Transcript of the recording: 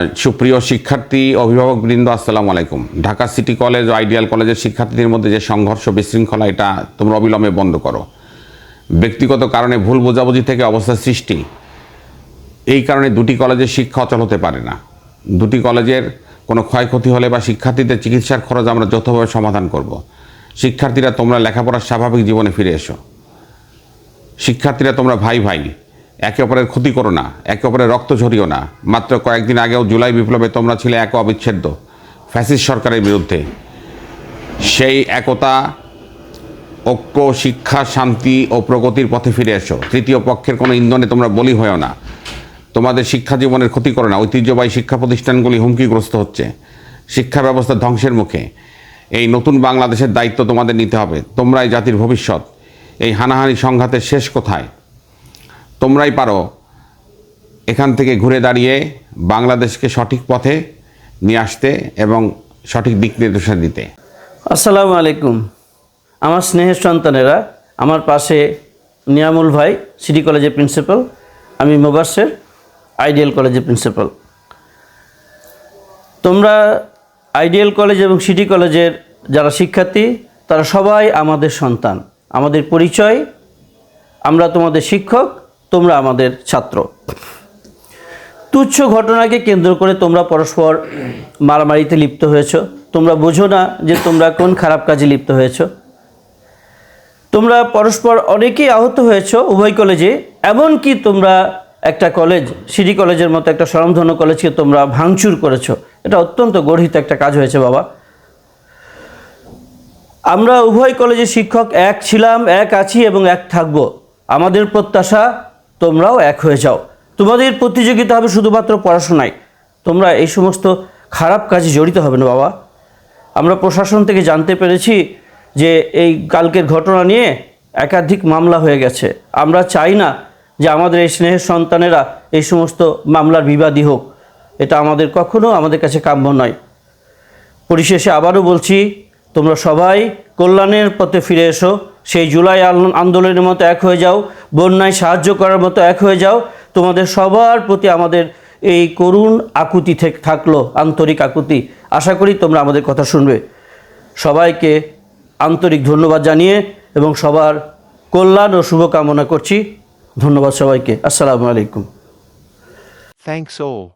সুপ্রিয় শিক্ষার্থী অভিভাবক বৃন্দ আসসালামু আলাইকুম। ঢাকা সিটি কলেজ ও আইডিয়াল কলেজের শিক্ষার্থীদের মধ্যে যে সংঘর্ষ বিশৃঙ্খলা, এটা তোমরা অবিলম্বে বন্ধ করো। ব্যক্তিগত কারণে ভুল বোঝাবুঝি থেকে অবস্থা সৃষ্টি, এই কারণে দুটি কলেজের শিক্ষা অচল হতে পারে না। দুটি কলেজের কোনো ক্ষয়ক্ষতি হলে বা শিক্ষার্থীদের চিকিৎসার খরচ আমরা যৌথভাবে সমাধান করব। শিক্ষার্থীরা তোমরা লেখাপড়ার স্বাভাবিক জীবনে ফিরে এসো। শিক্ষার্থীরা তোমরা ভাই ভাই একে অপরের ক্ষতি করো না, একে অপরের রক্ত ঝরিও না। মাত্র কয়েকদিন আগেও জুলাই বিপ্লবে তোমরা ছিলে এক অবিচ্ছেদ্য, ফ্যাসিস্ট সরকারের বিরুদ্ধে। সেই একতা, ঐক্য, শিক্ষা, শান্তি ও প্রগতির পথে ফিরে এসো। তৃতীয় পক্ষের কোনো ইন্ধনে তোমরা বলি হয়েও না। তোমাদের শিক্ষা জীবনের ক্ষতি করো না। ঐতিহ্যবাহী শিক্ষা প্রতিষ্ঠানগুলি হুমকিগ্রস্ত হচ্ছে। শিক্ষা ব্যবস্থা ধ্বংসের মুখে। এই নতুন বাংলাদেশের দায়িত্ব তোমাদের নিতে হবে। তোমরাই জাতির ভবিষ্যৎ। এই হানাহানি সংঘাতের শেষ কোথায়? তোমরাই পারো। এখান থেকে ঘুরে দাঁড়িয়ে বাংলাদেশকে সঠিক পথে নিয়ে আসতে এবং সঠিক দিক নির্দেশনা দিতে। আসসালামু আলাইকুম। আমার স্নেহের সন্তানেরা, আমার পাশে নিয়ামুল ভাই, সিটি কলেজের প্রিন্সিপাল, আমি মোবাসের আইডিয়াল কলেজের প্রিন্সিপাল। তোমরা আইডিয়াল কলেজ এবং সিটি কলেজের যারা শিক্ষার্থী, তারা সবাই আমাদের সন্তান, আমাদের পরিচয়, আমরা তোমাদের শিক্ষক তোমরা আমাদের ছাত্র। তুচ্ছ ঘটনাকে কেন্দ্র করে তোমরা পরস্পর মারামারিতে লিপ্ত হয়েছ। তোমরা বোঝো না যে তোমরা কোন খারাপ কাজে লিপ্ত হয়েছ। তোমরা পরস্পর অনেকেই আহত হয়েছ উভয় কলেজে, এমনকি তোমরা একটা কলেজ, সিটি কলেজের মতো একটা স্বরমধন্য কলেজকে তোমরা ভাঙচুর করেছ। এটা অত্যন্ত গর্হিত একটা কাজ হয়েছে, বাবা। আমরা উভয় কলেজের শিক্ষক এক ছিলাম, এক আছি এবং এক থাকব। আমাদের প্রত্যাশা তোমরাও এক হয়ে যাও। তোমাদের প্রতিযোগিতা হবে শুধুমাত্র পড়াশোনায়। তোমরা এই সমস্ত খারাপ কাজে জড়িত হবে না, বাবা। আমরা প্রশাসন থেকে জানতে পেরেছি যে এই কালকের ঘটনা নিয়ে একাধিক মামলা হয়ে গেছে। আমরা চাই না যে আমাদের এই স্নেহের সন্তানেরা এই সমস্ত মামলার বিবাদী হোক। এটা আমাদের কখনো আমাদের কাছে কাম্য নয়। পরিশেষে আবারও বলছি, তোমরা সবাই কল্যাণের পথে ফিরে এসো। সেই জুলাই আন্দোলনের মতো এক হয়ে যাও। বন্যায় সাহায্য করার মতো এক হয়ে যাও। তোমাদের সবার প্রতি আমাদের এই করুণ আকুতি থেকে থাকল, আন্তরিক আকুতি। আশা করি তোমরা আমাদের কথা শুনবে। সবাইকে আন্তরিক ধন্যবাদ জানিয়ে এবং সবার কল্যাণ ও শুভকামনা করছি। ধন্যবাদ সবাইকে। আসসালামু আলাইকুম। Thanks all.